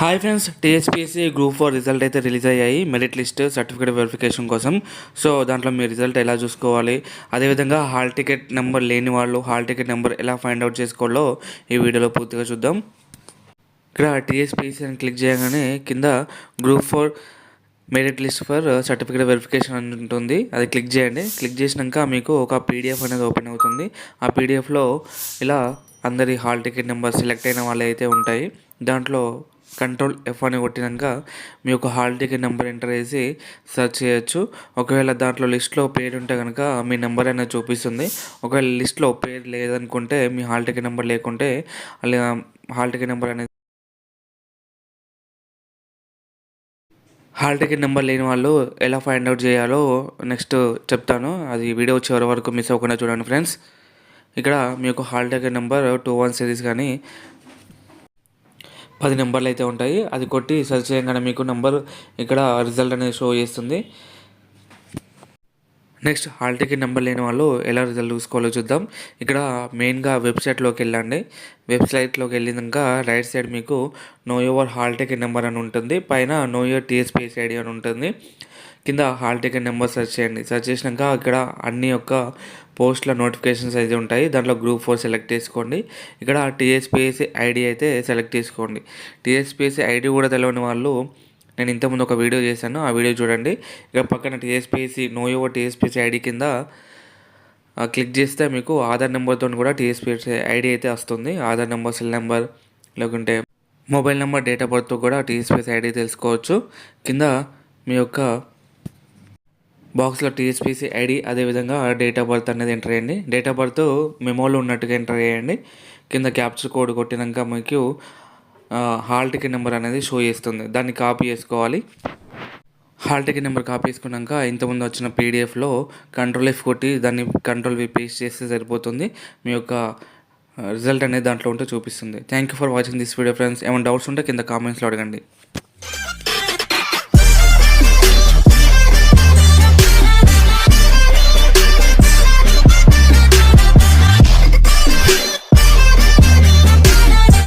Hi friends TSPSC group four result అయితే release అయ్యాయి. Merit list certificate verification కోసం. So దాంట్లో మీ రిజల్ట్ ఎలా చూసుకోవాలి? అదేవిధంగా హాల్ టికెట్ నెంబర్ లేని వాళ్ళు హాల్ టికెట్ నెంబర్ ఎలా ఫైండ్ అవుట్ చేసుకోవాలో ఈ వీడియోలో పూర్తిగా చూద్దాం. ఇక్కడ టీఎస్పీఎస్సీ అని క్లిక్ చేయగానే కింద group four merit list for certificate verification అని ఉంటుంది. అది క్లిక్ చేయండి. క్లిక్ చేసినాక మీకు ఒక పీడిఎఫ్ అనేది ఓపెన్ అవుతుంది. ఆ పీడిఎఫ్లో ఇలా అందరి హాల్ టికెట్ నెంబర్ సెలెక్ట్ అయిన వాళ్ళు అయితే ఉంటాయి. దాంట్లో కంట్రోల్ ఎఫ్ అని కొట్టినాక మీ యొక్క హాల్ టికెట్ నెంబర్ ఎంటర్ చేసి సెర్చ్ చేయొచ్చు. ఒకవేళ దాంట్లో లిస్ట్లో పేరు ఉంటే కనుక మీ నెంబర్ అనేది చూపిస్తుంది. ఒకవేళ లిస్ట్లో పేరు లేదనుకుంటే మీ హాల్ టికెట్ నెంబర్ లేకుంటే హాల్ టికెట్ నెంబర్ అనేది హాల్ టికెట్ నెంబర్ లేని వాళ్ళు ఎలా ఫైండ్ అవుట్ చేయాలో నెక్స్ట్ చెప్తాను. అది వీడియో చివరి వరకు మిస్ అవ్వకుండా చూడండి ఫ్రెండ్స్. ఇక్కడ మీకు hall ticket number two one series కానీ పది నెంబర్లు అయితే ఉంటాయి. అది కొట్టి సెర్చ్ చేయగానే మీకు నెంబర్ ఇక్కడ రిజల్ట్ అనేది షో చేస్తుంది. నెక్స్ట్ హాల్ టికెట్ నెంబర్ లేని వాళ్ళు ఎలా రిజల్ట్ చూసుకోవాలో చూద్దాం. ఇక్కడ మెయిన్గా వెబ్సైట్లోకి వెళ్ళండి. వెబ్సైట్లోకి వెళ్ళినాక రైట్ సైడ్ మీకు know your hall ticket number అని ఉంటుంది. పైన నో యువర్ టీఎస్పీఎస్ ఐడి అని ఉంటుంది. కింద హాల్ టికెట్ నెంబర్ సెర్చ్ చేయండి. సెర్చ్ చేసినాక ఇక్కడ అన్ని యొక్క పోస్ట్ల నోటిఫికేషన్స్ అయితే ఉంటాయి. దాంట్లో గ్రూప్ ఫోర్ సెలెక్ట్ చేసుకోండి. ఇక్కడ టీఎస్పీఎస్సీ ఐడి అయితే సెలెక్ట్ చేసుకోండి. టీఎస్పీఎస్సీ ఐడి కూడా తెలియని వాళ్ళు నేను ఇంతకుముందు ఒక వీడియో చేశాను. ఆ వీడియో చూడండి. ఇక పక్కన TSPSC know your TSPSC ID కింద క్లిక్ చేస్తే మీకు ఆధార్ నెంబర్తో కూడా టీఎస్పీఎస్సీ ఐడి అయితే వస్తుంది. ఆధార్ నెంబర్ సెల్ నెంబర్ లేకుంటే mobile number date of birth కూడా టీఎస్పీఎస్సీ ఐడి తెలుసుకోవచ్చు. కింద మీ యొక్క బాక్స్లో టీఎస్పీసీ ఐడి అదేవిధంగా డేట్ ఆఫ్ బర్త్ అనేది ఎంటర్ చేయండి. డేట్ ఆఫ్ బర్త్ మెమోలో ఉన్నట్టుగా ఎంటర్ చేయండి. కింద క్యాప్చర్ కోడ్ కొట్టినాక మీకు హాల్ టికెట్ నెంబర్ అనేది షో చేస్తుంది. దాన్ని కాపీ చేసుకోవాలి. హాల్ టికెట్ నెంబర్ కాపీ చేసుకున్నాక ఇంతకుముందు వచ్చిన పీడిఎఫ్లో కంట్రోల్ ఎఫ్ కొట్టి దాన్ని కంట్రోల్ వి పేస్ట్ చేస్తే సరిపోతుంది. మీ యొక్క రిజల్ట్ అనేది దాంట్లో ఉంటే చూపిస్తుంది. Thank you for watching this video friends ఏమైనా డౌట్స్ ఉంటే కింద కామెంట్స్లో అడగండి.